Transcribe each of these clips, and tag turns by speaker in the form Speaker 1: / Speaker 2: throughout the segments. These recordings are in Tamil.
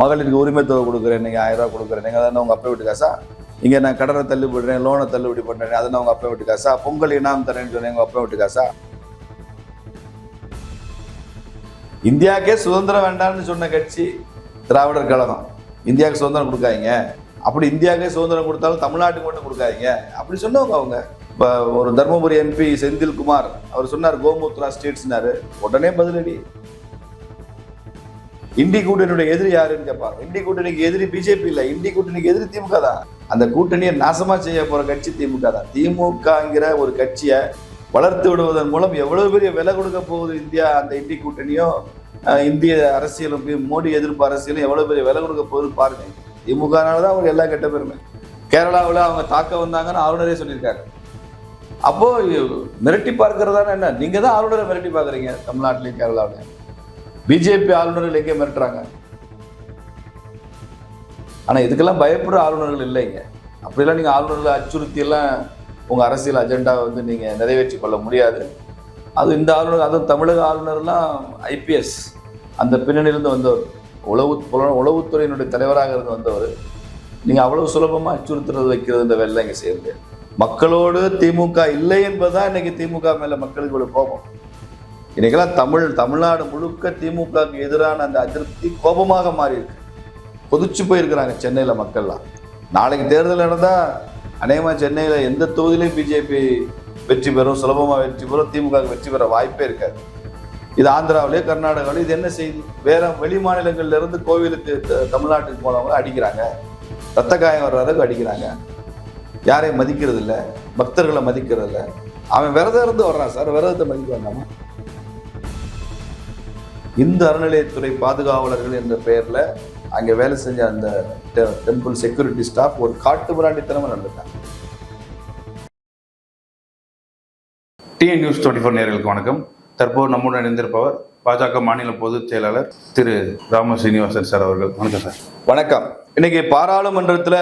Speaker 1: மகளிருக்கு உரிமை தொகை கொடுக்குறேன் நீங்கள் ஆயிரம் ரூபா கொடுக்குறேன். நீங்கள் அதான் உங்கள் அப்பா வீட்டு காசா? இங்கே நான் கடனை தள்ளுபடுறேன் லோனை தள்ளுபடி பண்ணுறேன் அதை உங்கள் அப்பா வீட்டு காசா? பொங்கல் இனாம் தரேன்னு சொன்னேன் உங்கள் அப்பா வீட்டு காசா? இந்தியாவுக்கே சுதந்திரம் வேண்டாம்னு சொன்ன கட்சி திராவிடர் கழகம். இந்தியாவுக்கு சுதந்திரம் கொடுக்காதீங்க. அப்படி இந்தியாவுக்கே சுதந்திரம் கொடுத்தாலும் தமிழ்நாட்டுக்கு மட்டும் கொடுக்காதீங்க. அப்படி சொன்னவங்க அவங்க. இப்போ ஒரு தர்மபுரி எம்பி செந்தில்குமார் அவர் சொன்னார் கோமுத்ரா ஸ்டேட்ஸ்னாரு. உடனே பதிலடி. இந்தி கூட்டணியுடைய எதிரி யாருன்னு கேட்பாங்க இந்தி கூட்டணிக்கு எதிரி பிஜேபி இல்லை. இந்தி கூட்டணிக்கு எதிரி திமுக தான். அந்த கூட்டணியை நாசமா செய்ய போற கட்சி திமுக தான். திமுகங்கிற ஒரு கட்சியை வளர்த்து விடுவதன் மூலம் எவ்வளவு பெரிய விலை கொடுக்க போகுது இந்தியா அந்த இண்டி கூட்டணியும் இந்திய அரசியலும் மோடி எதிர்ப்பு அரசியலும் எவ்வளவு பெரிய விலை கொடுக்க போகுதுன்னு பாருங்க. திமுகனால தான் அவங்க எல்லா கெட்ட பெருமை. கேரளாவில் அவங்க தாக்க வந்தாங்கன்னு ஆளுநரே சொல்லியிருக்காரு. அப்போ மிரட்டி பார்க்கறதான என்ன? நீங்க தான் ஆளுநரை மிரட்டி பார்க்குறீங்க தமிழ்நாட்டிலையும் கேரளாவிலையும். பிஜேபி ஆளுநர்கள் எங்கே மிரட்டுறாங்க? ஆனால் இதுக்கெல்லாம் பயப்படுற ஆளுநர்கள் இல்லைங்க. அப்படிலாம் நீங்கள் ஆளுநர்களை அச்சுறுத்தி எல்லாம் அரசியல் அஜெண்டாவை வந்து நீங்கள் நிறைவேற்றி கொள்ள முடியாது. அது இந்த ஆளுநர் அதுவும் தமிழக ஆளுநர்லாம் ஐபிஎஸ் அந்த பின்னணியிலிருந்து வந்தவர். உளவு புல- உளவுத்துறையினுடைய தலைவராக இருந்து வந்தவர். நீங்கள் அவ்வளவு சுலபமாக அச்சுறுத்துறது வைக்கிறது இந்த வேலை இங்கே செய்ய முடியாது மக்களோடு திமுக இல்லை என்பதுதான் இன்னைக்கு திமுக மேலே மக்களுக்கு இவ்வளோ கோபம். இன்றைக்கெல்லாம் தமிழ் தமிழ்நாடு முழுக்க திமுகவுக்கு எதிரான அந்த அதிருப்தி கோபமாக மாறி இருக்கு கொதிச்சு போயிருக்கிறாங்க சென்னையில் மக்கள்லாம். நாளைக்கு தேர்தல் நடந்தால் அநேகமாக சென்னையில் எந்த தொகுதியிலையும் பிஜேபி வெற்றி பெறும் சுலபமாக வெற்றி பெறும் திமுக வெற்றி பெற வாய்ப்பே இருக்காது. இது ஆந்திராவிலேயே கர்நாடகாவிலேயே இது என்ன செய்தி? வேற வெளி மாநிலங்கள்லேருந்து கோவிலுக்கு த- தமிழ்நாட்டுக்கு போனவங்க அடிக்கிறாங்க. ரத்த காயம் வர்ற அளவுக்கு அடிக்கிறாங்க. யாரையும் மதிக்கிறது இல்லை பக்தர்களை மதிக்கிறது இல்லை அவன் விரதம் இருந்து வர்றான் சார். விரதத்தை மதிக்க வேண்டாமா? இந்து அறநிலையத்துறை பாதுகாவலர்கள் என்ற பெயர்ல அங்க வேலை செஞ்ச அந்த டெம்பிள் செக்யூரிட்டி ஸ்டாஃப் ஒரு காட்டு மிராண்டித்தனமா நடந்துட்டாங்க.
Speaker 2: டிஎன் நியூஸ் டுவெண்ட்டி ஃபோர் நேர்களுக்கு வணக்கம். தற்போது நம்முடன் இணைந்திருப்பவர் பாஜக மாநில பொதுச் செயலாளர் திரு ராம சீனிவாசன் சார் அவர்கள். வணக்கம் சார்.
Speaker 1: வணக்கம். இன்னைக்கு பாராளுமன்றத்துல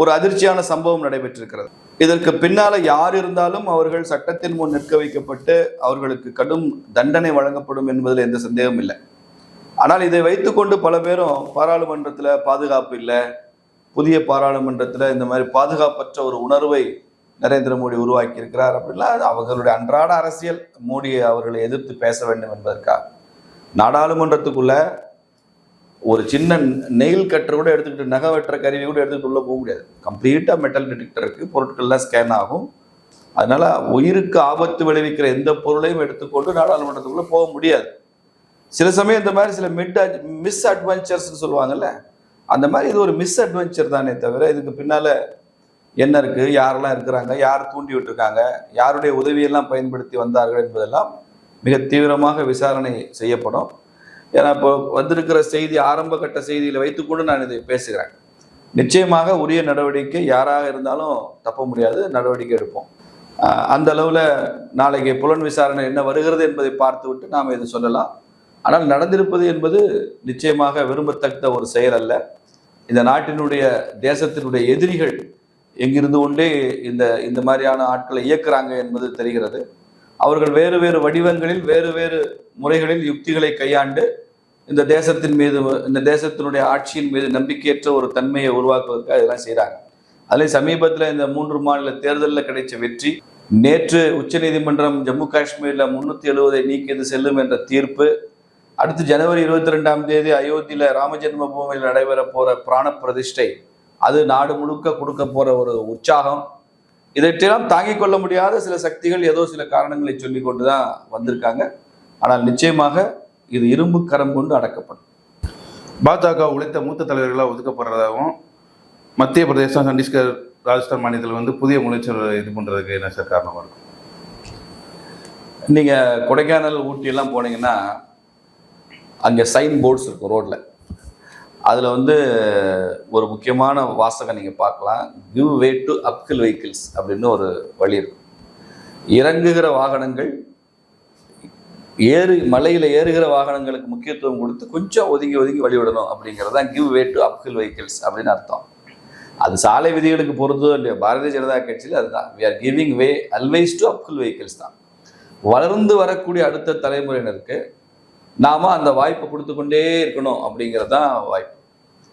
Speaker 1: ஒரு அதிர்ச்சியான சம்பவம் நடைபெற்றிருக்கிறது. இதற்கு பின்னால யார் இருந்தாலும் அவர்கள் சட்டத்தின் முன் நிற்க வைக்கப்பட்டு அவர்களுக்கு கடும் தண்டனை வழங்கப்படும் என்பதில் எந்த சந்தேகமும் இல்லை. ஆனால் இதை வைத்துக்கொண்டு பல பேரும் பாராளுமன்றத்தில் பாதுகாப்பு இல்லை புதிய பாராளுமன்றத்தில் இந்த மாதிரி பாதுகாப்பற்ற ஒரு உணர்வை நரேந்திர மோடி உருவாக்கி இருக்கிறார் அப்படின்னா அது அவர்களுடைய அன்றாட அரசியல். மோடியை அவர்களை எதிர்த்து பேச வேண்டும் என்பதற்காக. நாடாளுமன்றத்துக்குள்ள ஒரு சின்ன நெயில் கட்டர் கூட எடுத்துக்கிட்டு நகை வெட்டுற கருவி கூட எடுத்துக்கிட்டு உள்ள போக முடியாது. கம்ப்ளீட்டாக மெட்டல் டிடெக்டருக்கு பொருட்கள்லாம் ஸ்கேன் ஆகும். அதனால உயிருக்கு ஆபத்து விளைவிக்கிற எந்த பொருளையும் எடுத்துக்கொண்டு நாடாளுமன்றத்துக்குள்ள போக முடியாது. சில சமயம் இந்த மாதிரி சில மிட் மிஸ் அட்வென்ச்சர்ஸ்னு சொல்லுவாங்கல்ல அந்த மாதிரி இது ஒரு மிஸ் அட்வென்ச்சர் தானே தவிர இதுக்கு பின்னால என்ன இருக்கு யாரெல்லாம் இருக்கிறாங்க யார் தூண்டி விட்டுருக்காங்க யாருடைய உதவியெல்லாம் பயன்படுத்தி வந்தார்கள் என்பதெல்லாம் மிக தீவிரமாக விசாரணை செய்யப்படும். ஏன்னா இப்போ வந்திருக்கிற செய்தி ஆரம்ப கட்ட செய்தியில் வைத்துக்கொண்டு நான் இதை பேசுகிறேன். நிச்சயமாக உரிய நடவடிக்கை யாராக இருந்தாலும் தப்ப முடியாது நடவடிக்கை எடுப்போம். அந்த அளவில் நாளைக்கு புலன் விசாரணை என்ன வருகிறது என்பதை பார்த்துவிட்டு நாம் இதை சொல்லலாம். ஆனால் நடந்திருப்பது என்பது நிச்சயமாக விரும்பத்தக்க ஒரு செயல் அல்ல. இந்த நாட்டினுடைய தேசத்தினுடைய எதிரிகள் எங்கிருந்து கொண்டே இந்த இந்த மாதிரியான ஆட்களை இயக்குறாங்க என்பது தெரிகிறது. அவர்கள் வேறு வேறு வடிவங்களில் வேறு வேறு முறைகளில் யுக்திகளை கையாண்டு இந்த தேசத்தின் மீது இந்த தேசத்தினுடைய ஆட்சியின் மீது நம்பிக்கையற்ற ஒரு தன்மையை உருவாக்குவதற்காக இதெல்லாம் செய்கிறாங்க அதில் சமீபத்தில் இந்த மூன்று மாநில தேர்தலில் கிடைச்ச வெற்றி நேற்று உச்சநீதிமன்றம் ஜம்மு காஷ்மீரில் முன்னூற்றி எழுபதை நீக்கியது செல்லும் என்ற தீர்ப்பு அடுத்து ஜனவரி இருபத்தி ரெண்டாம் தேதி அயோத்தியில் ராமஜென்ம பூமியில் நடைபெற போகிற பிராண பிரதிஷ்டை அது நாடு முழுக்க கொடுக்க போகிற ஒரு உற்சாகம் இதையெல்லாம் தாங்கிக் கொள்ள முடியாத சில சக்திகள் ஏதோ சில காரணங்களை சொல்லி கொண்டு தான் வந்திருக்காங்க. ஆனால் நிச்சயமாக இது இரும்பு கரம் கொண்டு அடக்கப்படும்.
Speaker 2: பாஜக உழைத்த மூத்த தலைவர்களாக ஒதுக்கப்படுறதாகவும் மத்திய பிரதேசம் சத்தீஸ்கர் ராஜஸ்தான் மாநிலத்தில் வந்து புதிய முயற்சிகள் இது பண்ணுறதுக்கு என்ன சார் காரணமாக இருக்கும்?
Speaker 1: நீங்க கொடைக்கானல் ஊட்டி எல்லாம் போனீங்கன்னா அங்கே சைன் போர்ட்ஸ் இருக்கும் ரோட்ல. அதில் வந்து ஒரு முக்கியமான வாசகம் நீங்கள் பார்க்கலாம். Give way to uphill vehicles அப்படின்னு ஒரு வழி இருக்கும். இறங்குகிற வாகனங்கள் ஏறு மலையில் ஏறுகிற வாகனங்களுக்கு முக்கியத்துவம் கொடுத்து கொஞ்சம் ஒதுங்கி ஒதுங்கி வழிவிடணும் அப்படிங்கிறது தான் give way to uphill vehicles அப்படின்னு அர்த்தம். அது சாலை விதிகளுக்கு பொறுத்ததோ இல்லையோ பாரதிய ஜனதா கட்சியில் அதுதான். We are giving way always to uphill vehicles தான். வளர்ந்து வரக்கூடிய அடுத்த தலைமுறையினருக்கு நாம அந்த வாய்ப்பை கொடுத்து கொண்டே இருக்கணும் அப்படிங்கிறது தான் வாய்ப்பு.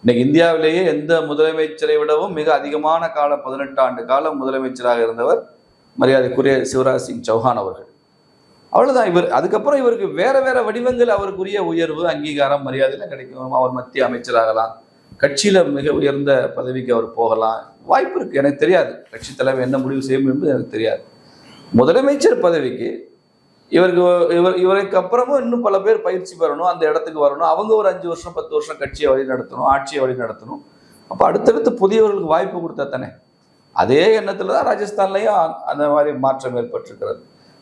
Speaker 1: இன்னைக்கு இந்தியாவிலேயே எந்த முதலமைச்சரை விடவும் மிக அதிகமான காலம் பதினெட்டு ஆண்டு காலம் முதலமைச்சராக இருந்தவர் மரியாதைக்குரிய சிவராஜ் சிங் சௌஹான் அவர்கள். அவ்வளவுதான். இவர் அதுக்கப்புறம் இவருக்கு வேற வேற வடிவங்கள் அவருக்குரிய உயர்வு அங்கீகாரம் மரியாதையெல்லாம் கிடைக்கும். அவர் மத்திய அமைச்சராகலாம். கட்சியில மிக உயர்ந்த பதவிக்கு அவர் போகலாம். வாய்ப்பு இருக்கு. எனக்கு தெரியாது. கட்சி தலைவர் என்ன முடிவு செய்யும் என்பது எனக்கு தெரியாது. முதலமைச்சர் பதவிக்கு இவருக்கு இவர் இவருக்கு அப்புறமும் இன்னும் பல பேர் பயிற்சி பெறணும் அந்த இடத்துக்கு வரணும். அவங்க ஒரு அஞ்சு வருஷம் பத்து வருஷம் கட்சியை வழி நடத்தணும் ஆட்சியை வழி நடத்தணும். அப்போ அடுத்தடுத்து புதியவர்களுக்கு வாய்ப்பு கொடுத்தா தானே? அதே எண்ணத்தில் தான் ராஜஸ்தான்லையும் அந்த மாதிரி மாற்றம் ஏற்பட்டிருக்கிறது.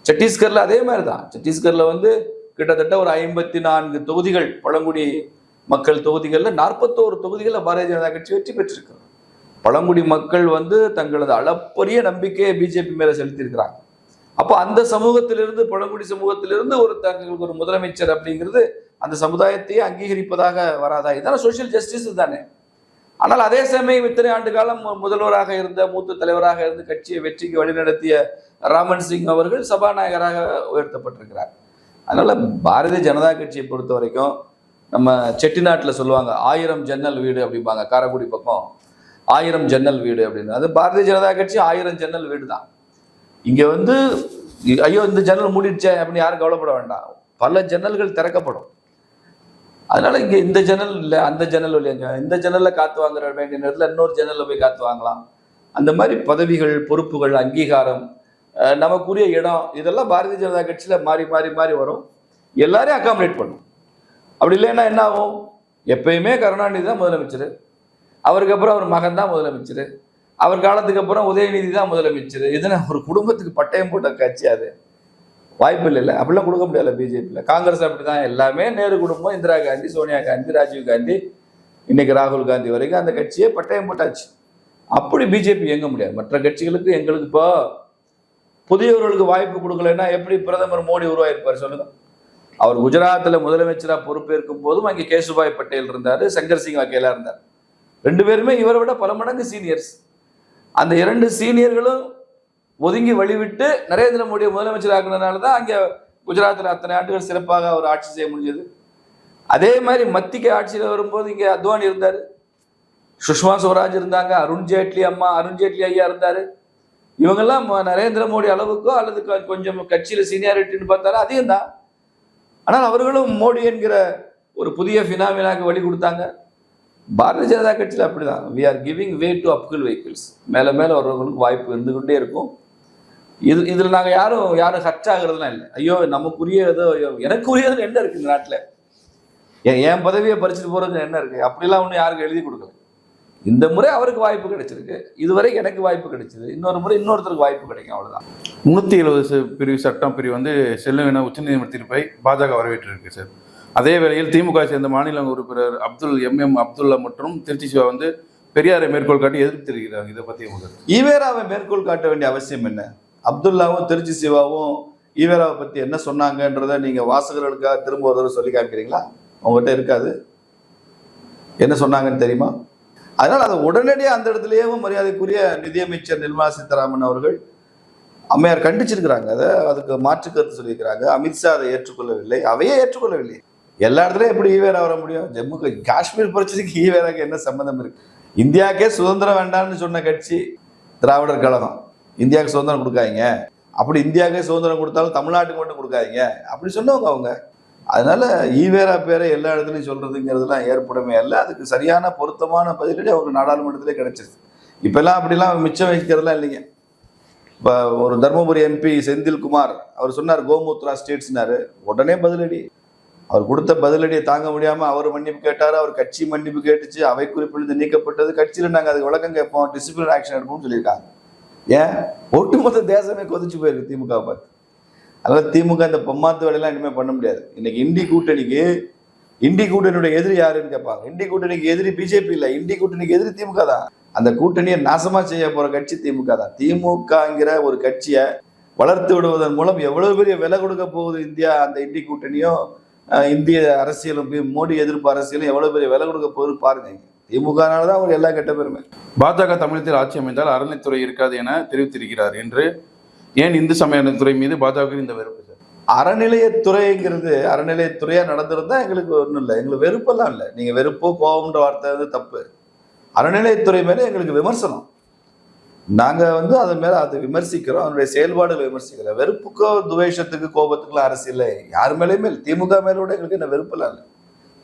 Speaker 1: சத்தீஸ்கரில் அதே மாதிரி தான் சத்தீஸ்கரில் வந்து கிட்டத்தட்ட ஒரு ஐம்பத்தி நான்கு தொகுதிகள் பழங்குடி மக்கள் தொகுதிகளில் நாற்பத்தோரு தொகுதிகளில் பாரதிய ஜனதா கட்சி வெற்றி பெற்றிருக்கிறது. பழங்குடி மக்கள் வந்து தங்களது அளப்பரிய நம்பிக்கையை பிஜேபி மேலே செலுத்தியிருக்கிறாங்க. அப்போ அந்த சமூகத்திலிருந்து பழங்குடி சமூகத்திலிருந்து ஒரு தங்களுக்கு ஒரு முதலமைச்சர் அப்படிங்கிறது அந்த சமுதாயத்தையே அங்கீகரிப்பதாக வராதா? இதான சோஷியல் ஜஸ்டிஸ் தானே. ஆனால் அதே சமயம் இத்தனை ஆண்டு காலம் முதல்வராக இருந்த மூத்த தலைவராக இருந்து கட்சியை வெற்றிக்கு வழிநடத்திய ராமன் சிங் அவர்கள் சபாநாயகராக உயர்த்தப்பட்டிருக்கிறார். அதனால பாரதிய ஜனதா கட்சியை பொறுத்த வரைக்கும் நம்ம செட்டிநாட்டில் சொல்லுவாங்க ஆயிரம் ஜன்னல் வீடு அப்படிம்பாங்க காரைக்குடி பக்கம். ஆயிரம் ஜன்னல் வீடு அப்படின்னு. அது பாரதிய ஜனதா கட்சி ஆயிரம் ஜன்னல் வீடு தான் இங்கே வந்து ஐயோ இந்த ஜன்னல் மூடிடுச்சே அப்படின்னு யாரும் கவலைப்பட வேண்டாம். பல ஜன்னல்கள் திறக்கப்படும். அதனால இங்கே இந்த ஜன்னல் இல்லை அந்த ஜன்னல் இல்லைங்க இந்த ஜன்னலில் காத்து வாங்குற வேண்டிய நேரத்தில் இன்னொரு ஜன்னலில் போய் காத்து வாங்கலாம். அந்த மாதிரி பதவிகள் பொறுப்புகள் அங்கீகாரம் நமக்குரிய இடம் இதெல்லாம் பாரதிய ஜனதா கட்சியில் மாறி மாறி மாறி வரும். எல்லாரையும் அகாமடேட் பண்ணும். அப்படி இல்லைன்னா என்ன ஆகும்? எப்பயுமே கருணாநிதி தான் முதலமைச்சர். அவருக்கு அப்புறம் அவர் மகன் தான் முதலமைச்சர். அவர் காலத்துக்கு அப்புறம் உதயநிதி தான் முதலமைச்சர். இதுனா ஒரு குடும்பத்துக்கு பட்டயம் போட்ட கட்சி அது. வாய்ப்பு இல்லை அப்படிலாம் கொடுக்க முடியல பிஜேபியில் காங்கிரஸ் அப்படி தான் எல்லாமே நேரு குடும்பம் இந்திரா காந்தி சோனியா காந்தி ராஜீவ் காந்தி இன்னைக்கு ராகுல் காந்தி வரைக்கும் அந்த கட்சியே பட்டயம் போட்டாச்சு. அப்படி பிஜேபி இயங்க முடியாது. மற்ற கட்சிகளுக்கு எங்களுக்கு இப்போ புதியவர்களுக்கு வாய்ப்பு கொடுக்கலைன்னா எப்படி பிரதமர் மோடி உருவாயிருப்பார் சொல்லுங்க. அவர் குஜராத்தில் முதலமைச்சராக பொறுப்பேற்கும் போதும் அங்கே கேசுபாய் பட்டேல் இருந்தார் சங்கர் சிங் வகேலா இருந்தார். ரெண்டு பேருமே இவரை விட பல மடங்கு சீனியர்ஸ். அந்த இரண்டு சீனியர்களும் ஒதுங்கி வழிவிட்டு நரேந்திர மோடியை முதலமைச்சர் ஆக்குனதுனால தான் அங்கே குஜராத்தில் அத்தனை ஆண்டுகள் சிறப்பாக அவர் ஆட்சி செய்ய முடிஞ்சது. அதே மாதிரி மத்திக்கு ஆட்சியில் வரும்போது இங்கே அத்வானி இருந்தார். சுஷ்மா ஸ்வராஜ் இருந்தாங்க அருண் ஜேட்லி அம்மா அருண் ஜேட்லி ஐயா இருந்தார். இவங்கெல்லாம் ம- நரேந்திர மோடி அளவுக்கோ அல்லது கொஞ்சம் கட்சியில் சீனியாரிட்டின்னு பார்த்தாலும் அதிகம் தான் ஆனால் அவர்களும் மோடி என்கிற ஒரு புதிய ஃபினாமினாக்கு வழி கொடுத்தாங்க. பாரதிய ஜனதா கட்சியில் அப்படிதான். We are giving way to uphill vehicles மேலே மேலே வர்றவங்களுக்கு வாய்ப்பு இருந்து கொண்டே இருக்கும். இது இதில் நாங்கள் யாரும் யாரும் ஹர்ட் ஆகுறதுலாம் இல்லை. ஐயோ நமக்குரிய ஏதோ எனக்குரியதுன்னு என்ன இருக்குது இந்த நாட்டில்? என் என் பதவியை பறிச்சுட்டு போறதுக்கு என்ன இருக்குது அப்படிலாம் ஒன்றும் யாருக்கும் எழுதி கொடுக்கல. இந்த முறை அவருக்கு வாய்ப்பு கிடைச்சிருக்கு. இதுவரை எனக்கு வாய்ப்பு கிடைச்சிது. இன்னொரு முறை இன்னொருத்தருக்கு வாய்ப்பு கிடைக்கும் அவ்வளோதான்
Speaker 2: முந்நூற்றி எழுபது பிரிவு சட்டம் பிரிவு வந்து செல்லும் என உச்சநீதிமன்ற தீர்ப்பை பாஜக வரவேற்றிருக்கு சார். அதே வேளையில் திமுக சேர்ந்த மாநில உறுப்பினர் அப்துல் எம் எம் அப்துல்லா மற்றும் திருச்சி சிவா வந்து பெரியாரை மேற்கோள் காட்டி எதிர்ப்பு தெரிவிக்கிறாங்க இதை பத்தி உங்களுக்கு
Speaker 1: ஈவேராவை மேற்கோள் காட்ட வேண்டிய அவசியம் என்ன? அப்துல்லாவும் திருச்சி சிவாவும் ஈவேராவை பத்தி என்ன சொன்னாங்கன்றதை நீங்க வாசகர்களுக்காக திரும்ப ஒரு தடவை சொல்லி காமிக்கிறீங்களா? உங்ககிட்ட இருக்காது. என்ன சொன்னாங்கன்னு தெரியுமா? அதனால் அதை உடனடியாக அந்த இடத்துலையும் மரியாதைக்குரிய நிதியமைச்சர் நிர்மலா சீதாராமன் அவர்கள் அம்மையார் கண்டிச்சிருக்கிறாங்க. அதை அதுக்கு மாற்று கருத்து சொல்லியிருக்கிறாங்க. அமித்ஷா அதை ஏற்றுக்கொள்ளவில்லை. அவையே ஏற்றுக்கொள்ளவில்லை. எல்லா இடத்துலயும் எப்படி ஈவேரா வர முடியும்? ஜம்மு காஷ்மீர் பிரச்சனைக்கு ஈவேராக்கு என்ன சம்மந்தம் இருக்கு? இந்தியாக்கே சுதந்திரம் வேண்டாம்னு சொன்ன கட்சி திராவிடர் கழகம். இந்தியாவுக்கு சுதந்திரம் கொடுக்காதீங்க. அப்படி இந்தியாவுக்கே சுதந்திரம் கொடுத்தாலும் தமிழ்நாட்டுக்கு மட்டும் கொடுக்காதீங்க. அப்படி சொன்னவங்க அவங்க. அதனால ஈவேரா பேரை எல்லா இடத்துலையும் சொல்றதுங்கிறதுலாம் ஏற்புடைமை அல்ல. அதுக்கு சரியான பொருத்தமான பதிலடி அவங்க நாடாளுமன்றத்திலே கிடைச்சிருச்சு. இப்பெல்லாம் அப்படிலாம் மிச்சம் வைக்கிறதுலாம் இல்லைங்க. இப்போ ஒரு தர்மபுரி எம்பி செந்தில்குமார் அவர் சொன்னார் கோமுத்ரா ஸ்டேட்ஸ்னாரு. உடனே பதிலடி. அவர் கொடுத்த பதிலடியை தாங்க முடியாம அவர் மன்னிப்பு கேட்டார் அவர் கட்சி மன்னிப்பு கேட்டுச்சு அவை குறிப்பிலிருந்து நீக்கப்பட்டது கட்சியில நாங்க அதுக்கு விளக்கம் கேட்போம் டிசிப்ளின் ஆக்ஷன் எடுப்போம்னு சொல்லியிருக்காங்க. ஏன்? ஒட்டுமொத்த தேசமே கொதிச்சு போயிருக்கு திமுக பார்த்து. அதனால திமுக இந்த பொம்மாத்து வேலையெல்லாம் இனிமேல் பண்ண முடியாது. இன்னைக்கு இண்டி கூட்டணிக்கு இண்டி கூட்டணியோட எதிரி யாருன்னு கேட்பாங்க. இண்டி கூட்டணிக்கு எதிரி பிஜேபி இல்லை இண்டி கூட்டணிக்கு எதிரி திமுக தான். அந்த கூட்டணியை நாசமா செய்ய போற கட்சி திமுக தான். திமுகங்கிற ஒரு கட்சியை வளர்த்து விடுவதன் மூலம் எவ்வளவு பெரிய விலை கொடுக்க போகுது இந்தியா அந்த இண்டி கூட்டணியும் இந்திய அரசியலும் மோடி எதிர்ப்பு அரசியலும் எவ்வளவு பெரிய விலை கொடுக்க போகுது பாருங்க. திமுகனால தான் அவங்க எல்லா கெட்ட பெருமை.
Speaker 2: பாஜக தமிழகத்தில் ஆட்சி அமைந்தால் அறநிலைத்துறை இருக்காது என தெரிவித்திருக்கிறார் என்று ஏன் இந்து சமயத்துறை மீது பாஜக இந்த வெறுப்பு சார்?
Speaker 1: அறநிலையத்துறைங்கிறது அறநிலையத்துறையா நடந்திருந்தா எங்களுக்கு ஒன்றும் இல்லை. எங்களுக்கு வெறுப்பெல்லாம் இல்லை. நீங்க வெறுப்பு கோபம்ன்ற வார்த்தை வந்து தப்பு. அறநிலையத்துறை மேல எங்களுக்கு விமர்சனம். நாங்கள் வந்து அது மேலே அதை விமர்சிக்கிறோம் அதனுடைய செயல்பாடுகளை விமர்சிக்கிறோம். வெறுப்புக்கோ துவேஷத்துக்கு கோபத்துக்குலாம் அரசியல் யார் மேலேயுமே இல்லை. திமுக மேலே கூட எங்களுக்கு என்ன வெறுப்பெல்லாம் இல்லை.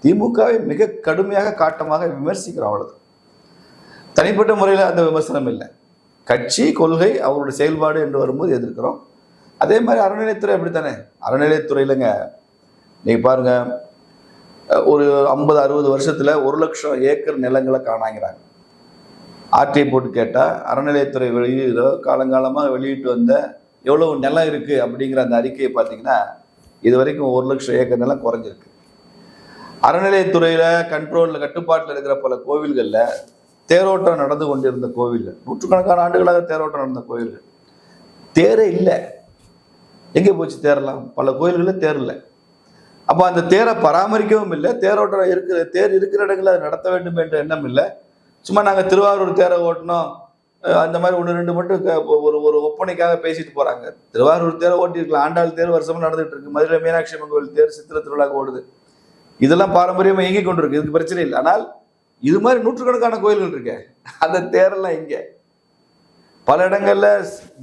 Speaker 1: திமுகவை மிக கடுமையாக காட்டமாக விமர்சிக்கிறோம் அவ்வளோதான் தனிப்பட்ட முறையில் அந்த விமர்சனம் இல்லை. கட்சி கொள்கை அவருடைய செயல்பாடு என்று வரும்போது எதிர்க்கிறோம். அதே மாதிரி அறநிலையத்துறை அப்படித்தானே? அறநிலையத்துறையிலங்க நீங்கள் பாருங்க ஒரு ஐம்பது அறுபது வருஷத்தில் ஒரு லட்சம் ஏக்கர் நிலங்களை காணாங்கிறாங்க. ஆர்டிஐ போட்டு கேட்டால் அறநிலையத்துறை வெளியீடோ காலங்காலமாக வெளியிட்டு வந்த எவ்வளவு நிலம் இருக்குது அப்படிங்கிற அந்த அறிக்கையை பார்த்தீங்கன்னா இது வரைக்கும் ஒரு லட்சம் ஏக்கர் நிலம் குறைஞ்சிருக்கு. அறநிலையத்துறையில் கண்ட்ரோலில் கட்டுப்பாட்டில் இருக்கிற பல கோவில்களில் தேரோட்டம் நடந்து கொண்டிருந்த கோவில்கள் நூற்றுக்கணக்கான ஆண்டுகளாக தேரோட்டம் நடந்த கோவில்கள். தேரே இல்லை. எங்கே போச்சு தேரலாம் பல கோயில்களில் தேர் இல்லை. அப்போ அந்த தேரை பராமரிக்கவும் இல்லை தேரோட்டம் இருக்கிற தேர் இருக்கிற இடங்களில் அதை நடத்த வேண்டும் என்ற எண்ணம் இல்லை. சும்மா நாங்கள் திருவாரூர் தேரை ஓட்டினோம். அந்த மாதிரி ஒன்று ரெண்டு மட்டும் ஒரு ஒரு ஒப்பனைக்காக பேசிட்டு போகிறாங்க திருவாரூர் தேர் ஓட்டிருக்கலாம் ஆண்டாள் தேர் வருஷமாக நடந்துகிட்டு இருக்கு. மதுரை மீனாட்சி அம்மன் கோவில் தேர் சித்திர திருவிழா ஓடுது. இதெல்லாம் பாரம்பரியமாக இயங்கி கொண்டிருக்கு. இதுக்கு பிரச்சனை இல்லை. ஆனால் இது மாதிரி நூற்றுக்கணக்கான கோயில்கள் இருக்கு. அந்த தேரெல்லாம் இங்கே. பல இடங்களில்